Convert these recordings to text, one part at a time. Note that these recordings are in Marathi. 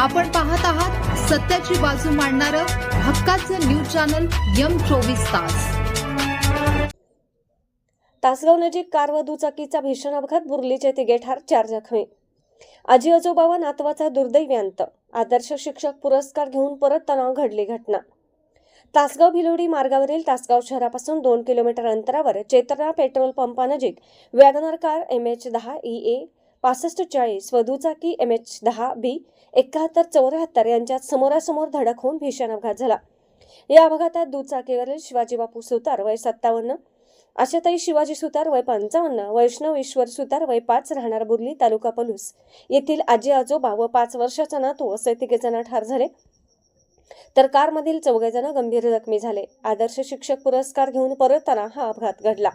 आपण पाहत आहात सत्याची बाजू मांडणारं हक्काचं न्यूज चॅनल यम चोवीस तास. तासगाव नजीक कार व दुचाकीचा भीषण अपघात बुर्लीचे तिघे ठार चार जखमी. आजी आजोबा व नातवाचा दुर्दैवी अंत. आदर्श शिक्षक पुरस्कार घेऊन परत तणाव घडली घटना. तासगाव भिलोडी मार्गावरील तासगाव शहरापासून दोन किलोमीटर अंतरावर चेतना पेट्रोल पंपानजीक वॅगनर कार एम एच दहा ई ए पासष्ट चाळीस व दुचाकी एम एच दहा बी एकाहत्तर चौऱ्याहत्तर यांच्यात समोरासमोर धडक होऊन भीषण अपघात झाला. या अपघातात दुचाकीवरील शिवाजी बापू सुतार वय सत्तावन्न आशाताई शिवाजी सुतार वय पंचावन्न वैष्णव ईश्वर सुतार वय पाच राहणार बुर्ली तालुका पलूस येथील आजी आजोबा व पाच वर्षाचा नातू असे तिघे जण ठार झाले. तर कारमधील चौघे जण गंभीर जखमी झाले. आदर्श शिक्षक पुरस्कार घेऊन परतताना हा अपघात घडला.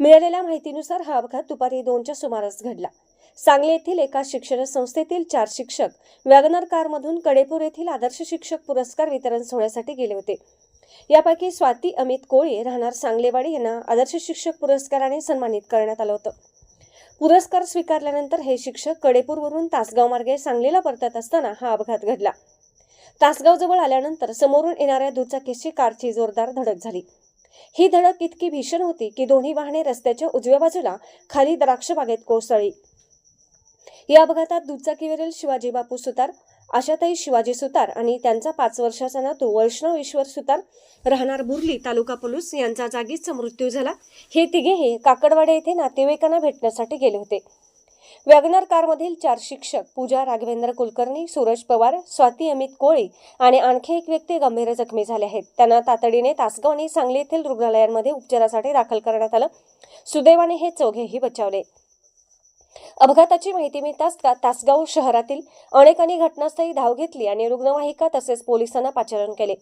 मिळालेल्या माहितीनुसार हा अपघात दुपारी दोनच्या सुमारास घडला. सांगली येथील एका शिक्षण संस्थेतील चार शिक्षक वॅगनर कारमधून कडेपूर येथील आदर्श शिक्षक पुरस्कार वितरण सोहळ्यासाठी गेले होते. यापैकी स्वाती अमित कोळी राहणार सांगलेवाडी यांना आदर्श शिक्षक पुरस्काराने सन्मानित करण्यात आलं होतं. पुरस्कार स्वीकारल्यानंतर हे शिक्षक कडेपूरवरून तासगाव मार्गे सांगलीला परतत असताना हा अपघात घडला. तासगाव जवळ आल्यानंतर समोरून येणाऱ्या दुचाकीशी कारची जोरदार धडक झाली. ही धडक इतकी भीषण होती की दोन्ही वाहने रस्त्याच्या उजव्या बाजूला खाली द्राक्ष बागेत कोसळली. या अपघातात दुचाकीवरील शिवाजी बापू सुतार आशाताई शिवाजी सुतार आणि त्यांचा पाच वर्षाचा नातू वैष्णव ईश्वर सुतार राहणार बुर्ली तालुका पोलीस यांचा जागीच मृत्यू झाला. हे तिघेही काकडवाडे येथे नातेवाईकांना भेटण्यासाठी गेले होते. वॅगनर कारमधील चार शिक्षक पूजा राघवेंद्र कुलकर्णी सूरज पवार स्वाती अमित कोळी आणि आणखी एक व्यक्ती गंभीर जखमी झाले आहेत. त्यांना तातडीने तासगाव आणि सांगली येथील रुग्णालयांमध्ये उपचारासाठी दाखल करण्यात आलं. सुदैवाने हे चौघेही बचावले. अपघाताची माहिती मिळताच तासगाव शहरातील अनेकांनी घटनास्थळी धाव घेतली आणि रुग्णवाहिका तसेच पोलिसांना पाचारण केले.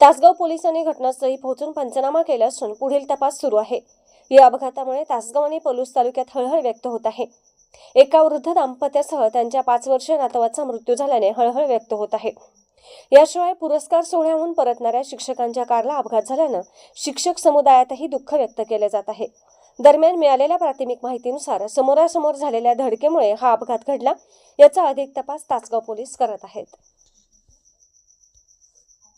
तासगाव पोलिसांनी घटनास्थळी पोहोचून पंचनामा केला असून पुढील तपास सुरू आहे. या अपघातामुळे तासगाव आणि पलूस तालुक्यात हळहळ व्यक्त होत आहे. एका वृद्ध दाम्पत्यासह त्यांच्या पाच वर्ष नातवाचा मृत्यू झाल्याने हळहळ व्यक्त होत आहे. याशिवाय पुरस्कार सोहळ्याहून परतणाऱ्या शिक्षकांच्या कारला अपघात झाल्यानं शिक्षक समुदायातही दुःख व्यक्त केले जात आहे. दरम्यान मिळालेल्या प्राथमिक माहितीनुसार समोरासमोर झालेल्या धडकेमुळे हा अपघात घडला याचा अधिक तपास तासगाव पोलीस करत आहेत.